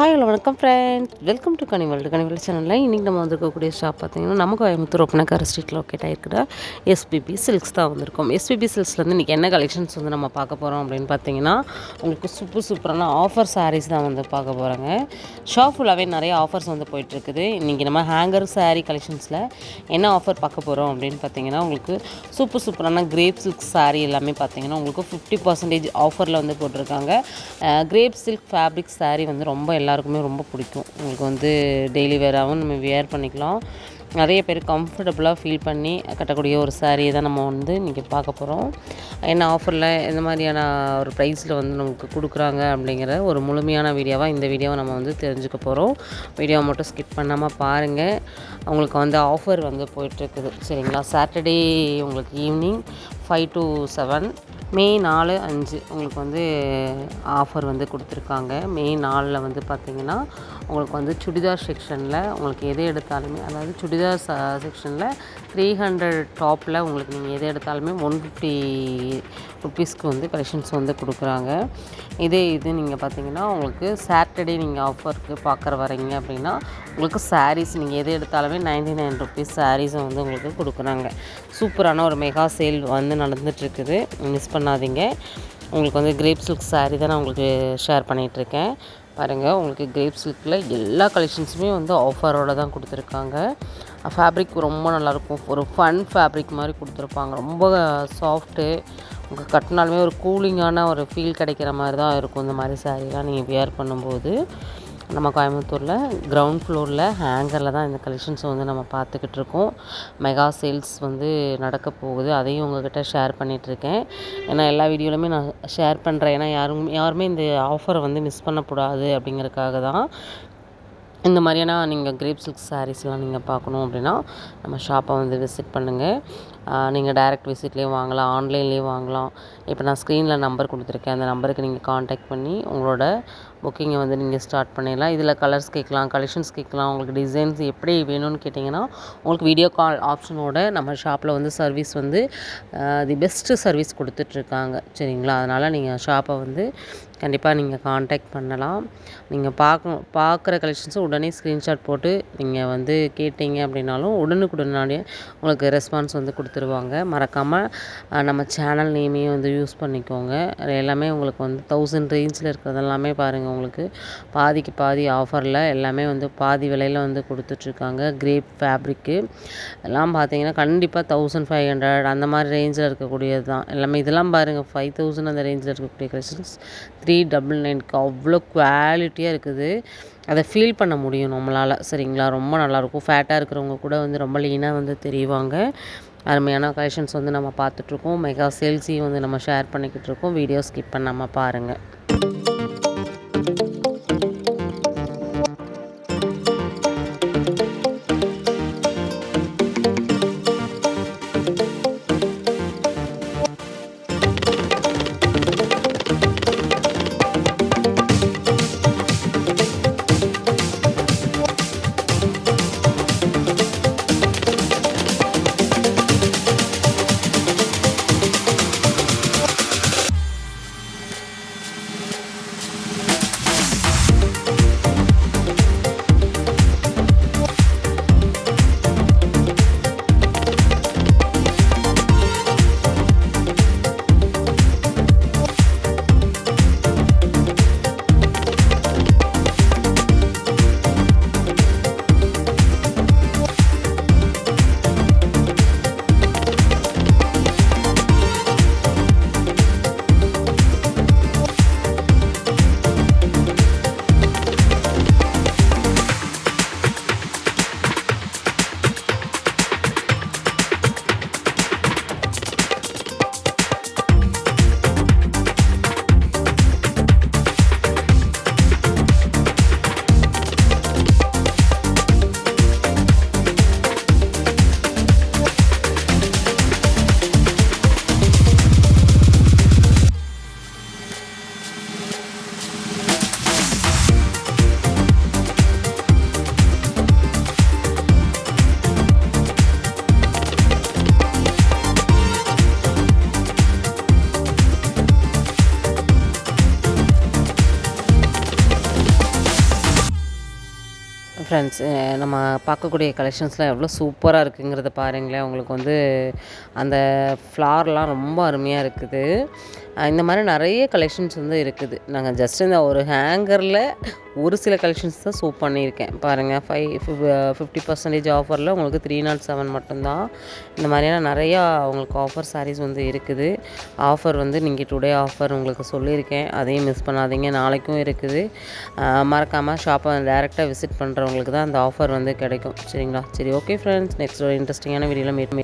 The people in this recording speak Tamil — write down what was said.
ஹாய் ஹலோ வணக்கம் friends welcome to carnival carnival சேனலில் இன்றைக்கி நம்ம வந்திருக்கக்கூடிய ஷாப் பார்த்தீங்கன்னா நம்ம கோயம்புத்தூர் ஒப்பனக்கார ஸ்ட்ரீட் லொக்கேட் ஆகிருக்கிற எஸ்பிபி சில்க்ஸ் தான் வந்திருக்கோம். எஸ்பிபி சில்க்ஸ்லேருந்து இன்றைக்கி என்ன கலெக்ஷன்ஸ் வந்து நம்ம பார்க்க போகிறோம் அப்படின்னு பார்த்தீங்கன்னா உங்களுக்கு சூப்பர் சூப்பரான ஆஃபர் சாரீஸ் தான் வந்து பார்க்க போகிறாங்க ஷாப் ஃபுல்லாகவே நிறைய ஆஃபர்ஸ் வந்து போயிட்டுருக்குது. இன்றைக்கி நம்ம ஹேங்கர் சாரீ கலெக்ஷன்ஸில் என்ன ஆஃபர் பார்க்க போகிறோம் அப்படின்னு பார்த்தீங்கன்னா உங்களுக்கு சூப்பர் சூப்பரான கிரேப் சில்க் சாரீ எல்லாமே பார்த்தீங்கன்னா உங்களுக்கு ஃபிஃப்டி பர்சன்டேஜ் ஆஃபரில் வந்து போட்டிருக்காங்க. கிரேப் சில்க் ஃபேப்ரிக் சாரீ வந்து ரொம்ப எல்லாருக்குமே ரொம்ப பிடிக்கும். உங்களுக்கு வந்து டெய்லி வேராகவும் நம்ம வியர் பண்ணிக்கலாம். நிறைய பேர் கம்ஃபர்டபுளாக ஃபீல் பண்ணி கட்டக்கூடிய ஒரு சாரியை தான் நம்ம வந்து இன்றைக்கி பார்க்க போகிறோம் என்ன ஆஃபரில் எந்த மாதிரியான ஒரு ப்ரைஸில் வந்து நமக்கு கொடுக்குறாங்க அப்படிங்கிற ஒரு முழுமையான வீடியோவாக இந்த வீடியோவை நம்ம வந்து தெரிஞ்சுக்க போகிறோம் வீடியோவை மட்டும் ஸ்கிப் பண்ணாமல் பாருங்கள் உங்களுக்கு வந்து ஆஃபர் வந்து போயிட்டுருக்குது. சரிங்களா? சாட்டர்டே உங்களுக்கு evening five to seven May நாலு அஞ்சு உங்களுக்கு வந்து ஆஃபர் வந்து கொடுத்துருக்காங்க. மே நாலில் வந்து பார்த்திங்கன்னா உங்களுக்கு வந்து சுடிதார் செக்ஷனில் உங்களுக்கு எது எடுத்தாலுமே அதாவது சுடிதார் செக்ஷனில் த்ரீ ஹண்ட்ரட் டாப்பில் உங்களுக்கு நீங்கள் எது எடுத்தாலுமே ஒன் ஃபிஃப்டி ருப்பீஸ்க்கு வந்து கலெக்ஷன்ஸ் வந்து கொடுக்குறாங்க. இதே இது நீங்கள் பார்த்தீங்கன்னா உங்களுக்கு சாட்டர்டே நீங்கள் ஆஃபருக்கு பார்க்குற வரீங்க அப்படின்னா உங்களுக்கு சாரீஸ் நீங்கள் எது எடுத்தாலுமே நைன்டி நைன் ருபீஸ் சாரீஸை வந்து உங்களுக்கு கொடுக்குறாங்க. சூப்பரான ஒரு மெகா சேல் வந்து நடந்துகிட்ருக்குது மிஸ் பண்ணாதீங்க. உங்களுக்கு வந்து கிரேப் சில்க் saree தான் நான் உங்களுக்கு ஷேர் பண்ணிகிட்ருக்கேன் பாருங்கள் உங்களுக்கு கிரேப் சில்கில் எல்லா கலெக்ஷன்ஸுமே வந்து ஆஃபரோடு தான் கொடுத்துருக்காங்க. ஃபேப்ரிக் ரொம்ப நல்லாயிருக்கும். ஒரு ஃபன் ஃபேப்ரிக் மாதிரி கொடுத்துருப்பாங்க. ரொம்ப சாஃப்ட்டு உங்களுக்கு கட்டினாலுமே ஒரு கூலிங்கான ஒரு ஃபீல் கிடைக்கிற மாதிரி தான் இருக்கும். இந்த மாதிரி சாரீலாம் நீங்கள் வியர் பண்ணும்போது நம்ம கோயம்புத்தூரில் கிரவுண்ட் ஃப்ளோரில் ஹேங்கரில் தான் இந்த கலெக்ஷன்ஸை வந்து நம்ம பார்த்துக்கிட்டு இருக்கோம். மெகா சேல்ஸ் வந்து நடக்க போகுது. அதையும் உங்ககிட்ட ஷேர் பண்ணிகிட்ருக்கேன் ஏன்னா எல்லா வீடியோலையுமே நான் ஷேர் பண்ணுறேன் ஏன்னா யாரும் யாருமே இந்த ஆஃபரை வந்து மிஸ் பண்ணக்கூடாது அப்படிங்கிறதுக்காக தான் இந்த மாதிரியான நீங்கள் கிரேப் சில்க் சாரீஸ்லாம் நீங்கள் பார்க்கணும் அப்படின்னா நம்ம ஷாப்பை வந்து விசிட் பண்ணுங்கள் நீங்கள் டைரக்ட் விசிட்லேயும் வாங்கலாம் ஆன்லைன்லேயும் வாங்கலாம். இப்போ நான் ஸ்க்ரீனில் நம்பர் கொடுத்துருக்கேன். அந்த நம்பருக்கு நீங்கள் காண்டாக்ட் பண்ணி உங்களோட புக்கிங்கை வந்து நீங்கள் ஸ்டார்ட் பண்ணிடலாம். இதில் கலர்ஸ் கேட்கலாம் கலெக்ஷன்ஸ் கேட்கலாம். உங்களுக்கு டிசைன்ஸ் எப்படி வேணும்னு கேட்டிங்கன்னா உங்களுக்கு வீடியோ கால் ஆப்ஷனோட நம்ம ஷாப்பில் வந்து சர்வீஸ் வந்து தி பெஸ்ட்டு சர்வீஸ் கொடுத்துட்ருக்காங்க. சரிங்களா? அதனால் நீங்கள் ஷாப்பை வந்து கண்டிப்பாக நீங்கள் காண்டாக்ட் பண்ணலாம். நீங்கள் பார்க்கணும் பார்க்குற கலெக்ஷன்ஸை உடனே ஸ்க்ரீன்ஷாட் போட்டு நீங்கள் வந்து கேட்டீங்க அப்படின்னாலும் உடனுக்குடனாடியே உங்களுக்கு ரெஸ்பான்ஸ் வந்து கொடுத்துருவாங்க. மறக்காமல் நம்ம சேனல் நேமையும் வந்து யூஸ் பண்ணிக்கோங்க. அது எல்லாமே உங்களுக்கு வந்து தௌசண்ட் ரேஞ்சில் இருக்கிறதெல்லாமே பாருங்கள் உங்களுக்கு. பாதிக்கு பாதி ஆஃபரில் எல்லாமே வந்து பாதி விலையில் வந்து கொடுத்துட்ருக்காங்க. கிரேப் ஃபேப்ரிக்கு எல்லாம் பார்த்தீங்கன்னா கண்டிப்பாக தௌசண்ட் ஃபைவ் ஹண்ட்ரட் அந்த மாதிரி ரேஞ்சில் இருக்கக்கூடியது தான். எல்லாமே இதெல்லாம் பாருங்கள் ஃபைவ் தௌசண்ட் அந்த ரேஞ்சில் இருக்கக்கூடிய கலெக்ஷன்ஸ் த்ரீ டபுள் நைனுக்கு அவ்வளோ குவாலிட்டியாக இருக்குது. அதை ஃபீல் பண்ண முடியும் நம்மளால். சரிங்களா? ரொம்ப நல்லாயிருக்கும். ஃபேட்டாக இருக்கிறவங்க கூட வந்து ரொம்ப லீனாக வந்து தெரிவாங்க. அருமையான கலெக்ஷன்ஸ் வந்து நம்ம பார்த்துட்ருக்கோம். மெகா சேல்ஸையும் வந்து நம்ம ஷேர் பண்ணிக்கிட்டு இருக்கோம் வீடியோ ஸ்கிப் பண்ணாமல் பாருங்கள் ஃப்ரெண்ட்ஸ் நம்ம பார்க்கக்கூடிய கலெக்ஷன்ஸ்லாம் எவ்வளோ சூப்பராக இருக்குங்கிறத பாருங்களேன். உங்களுக்கு வந்து அந்த ஃப்ளார்லாம் ரொம்ப அருமையாக இருக்குது. இந்த மாதிரி நிறைய கலெக்ஷன்ஸ் வந்து இருக்குது. நாங்கள் ஜஸ்ட் இந்த ஒரு ஹேங்கரில் ஒரு சில கலெக்ஷன்ஸ் தான் சூப் பண்ணியிருக்கேன். பாருங்கள் ஃபைவ் ஃபிஃப்டி பர்சன்டேஜ் ஆஃபரில் உங்களுக்கு த்ரீ நாட் செவன் மட்டும்தான். இந்த மாதிரியான நிறையா உங்களுக்கு ஆஃபர் சாரீஸ் வந்து இருக்குது. ஆஃபர் வந்து நீங்கள் டுடே ஆஃபர் உங்களுக்கு சொல்லியிருக்கேன். அதையும் மிஸ் பண்ணாதீங்க நாளைக்கும் இருக்குது. மறக்காமல் ஷாப்பை டேரெக்டாக விசிட் பண்ணுறவங்களுக்கு தான் அந்த ஆஃபர் வந்து கிடைக்கும். சரிங்களா? சரி ஓகே ஃப்ரெண்ட்ஸ் நெக்ஸ்ட் ஒரு இன்ட்ரெஸ்டிங்கான வீடியோவில் மீட்